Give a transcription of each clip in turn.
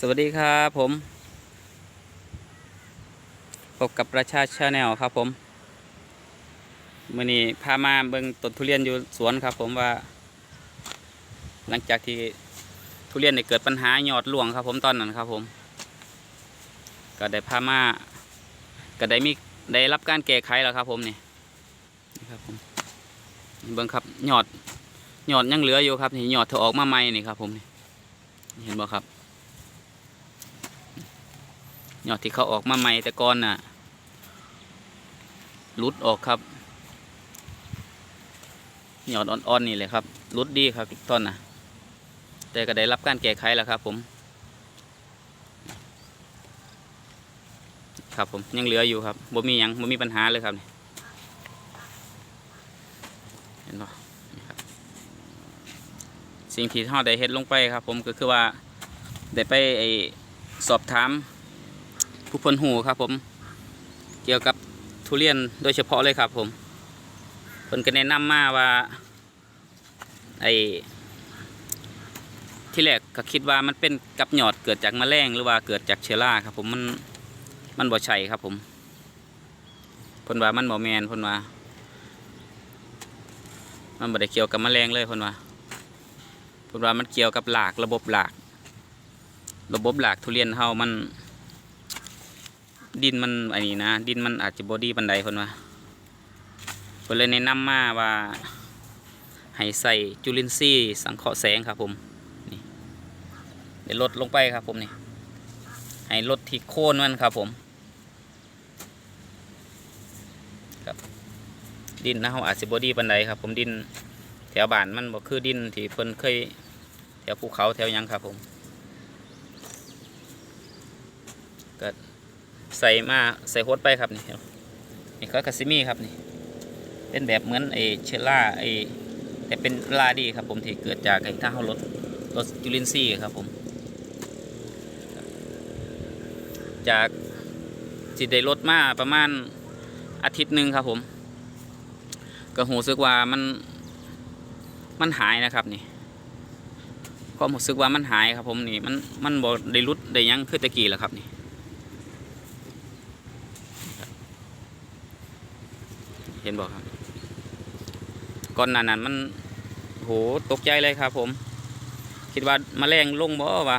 สวัสดีครับผม พบกับประชาชาแนลครับผมมื่อนี้พามาเบิ่งต้นทุเรียนอยู่สวนครับ ผมว่า หลังจากที่ทุเรียนได้เกิดปัญหาหยอดหลวงครับ ผมตอนนั้นครับ ผม ก็ได้พามาก็ได้มีได้รับการแก้ไขแล้วครับ ผมนี่นี่ครับผมนี่เบิ่งครับหยอดหยอดยังเหลืออยู่ครับนี่หยอดเถอออกมาใหม่นี่ครับ ผมนี่เห็นบ่ครับ ยอดที่เขาออกมาใหม่แต่ก่อนน่ะหลุดออกครับหยอดอ่อนๆนี่เลยครับหลุดดีครับต้นน่ะแต่ก็ได้รับการแก้ไขแล้วครับ ผม ครับผมยังเหลืออยู่ครับบ่มียังบ่มีปัญหาเลยครับนี่เห็นปะสิ่งที่เราได้เฮ็ดลงไปครับ ผมก็คือว่าได้ไปไอสอบถาม ผู้เพนหูครับผม เกี่ยวกับทุเรียนโดยเฉพาะเลยครับผมเพิ่นก็แนะนำมาว่าไอ้ที่แรกก็คิดว่ามันเป็นกับหยอดเกิดจากแมลงหรือว่าเกิดจากเชื้อราครับ ผมมันมันบ่ใช่ครับผมเพิ่นว่ามันบ่แมนเพิ่นว่ามันบ่ได้เกี่ยวกับแมลงเลยเพิ่นว่าเพิ่นว่ามันเกี่ยวกับหลากระบบหลาก ระบบหลากทุเรียนเฮามัน ดินมันอันนี้นะ ดินมันอาจจะบอดี้บันไดคนว่าเพิ่นเลยแนะนำมาว่าให้ใส่จุลินทรีย์สังเคราะห์แสงครับผมนี่เดี๋ยวลดลงไปครับผมนี่ให้ลดที่โคนมันครับผมครับดินนะเขาอาจจะบอดี้บันไดครับ ผมดินแถวบ้านมันบ่คือดินที่เพิ่นเคยแถวภูเขาแถวยังครับผมก็ ใส่มาใส่โฮดไปครับนี่นี่ก็คาซิมี่ครับนี่เป็นแบบเหมือนไอเชล่าไอแต่เป็นลาดีครับผมที่เกิดจากไอถ้าเขาลดลดจุลินทรีย์ครับผม จากจิตได้ลดมาประมาณอาทิตย์หนึ่งครับผม ก็หูสึกว่ามันมันหายนะครับนี่ความรู้สึกว่ามันหายครับผมนี่มันมันบ่ได้รุดได้ยังคือตะกี้แล้วครับนี่ เห็นบอกครับ ก่อนหน้านั้นมันโหตกใจเลยครับ ผม คิดว่ามาแรงลงบ่วะ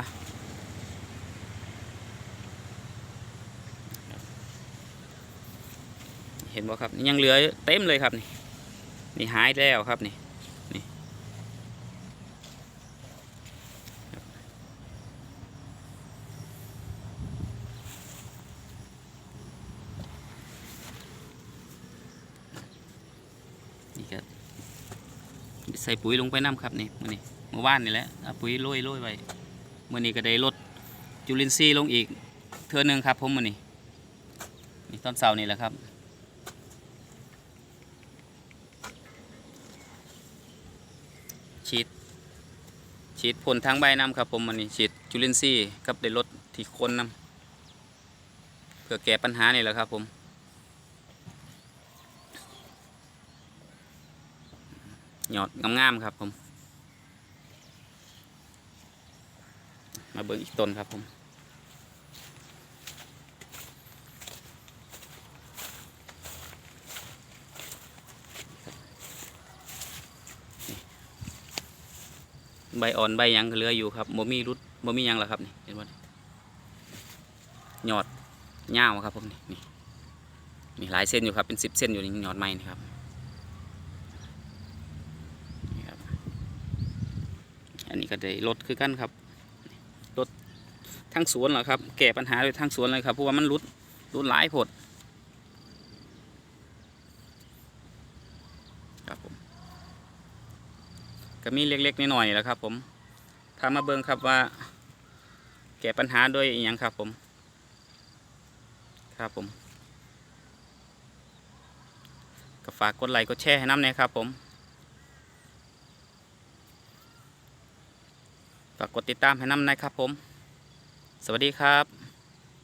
เห็นบ่ครับยังเหลือเต็มเลยครับนี่นี่หายแล้วครับนี่นี่ นี่ครับใส่ปุ๋ยลงไปน้ำครับนี่มื่อนี้เมื่อวานนี่แหละเอาปุ๋ยโรยโรยไว้มื่อนี้ก็ได้ลดจุลินทรีย์ลงอีกเทือหนึงครับผมมื่อนี้นี่ตอนเสานี่แหละครับฉีดฉีดพ่นทางใบน้ำครับผมมันนี่ฉีดจุลินทรีย์กับได้ลดที่คนน้ำเพื่อแก้ปัญหานี่แหละครับผม หยอดงามๆครับผม มาเบิ่งอีกต้นครับผมใบอ่อนใบยังเหลืออยู่ครับบ่มีรุดบ่มียังหรอครับนี่เห็นบ่นี่หยอดยาครับผมนี่นี่นี่หลายเส้นอยู่ครับเป็นสิบเส้นอยู่นี่หยอดไม้นี่ครับนี่ครับ อันนี้ก็ได้ลดคือกันครับลดทั้งสวนเหรอครับ แก้ปัญหาโดยทั้งสวนเลยครับเพราะว่ามันรุดรุดหลายผดครับผมก็มีเล็กๆน้อยๆแล้วครับ ผมพามาเบิ่งครับว่า แก้ปัญหาโดยอย่างครับ ผม ครับผมก็ฝากกดไลค์กดแชร์ให้น้ำนะครับ ผม ฝากกดติดตามให้น้ำนะครับผม สวัสดีครับ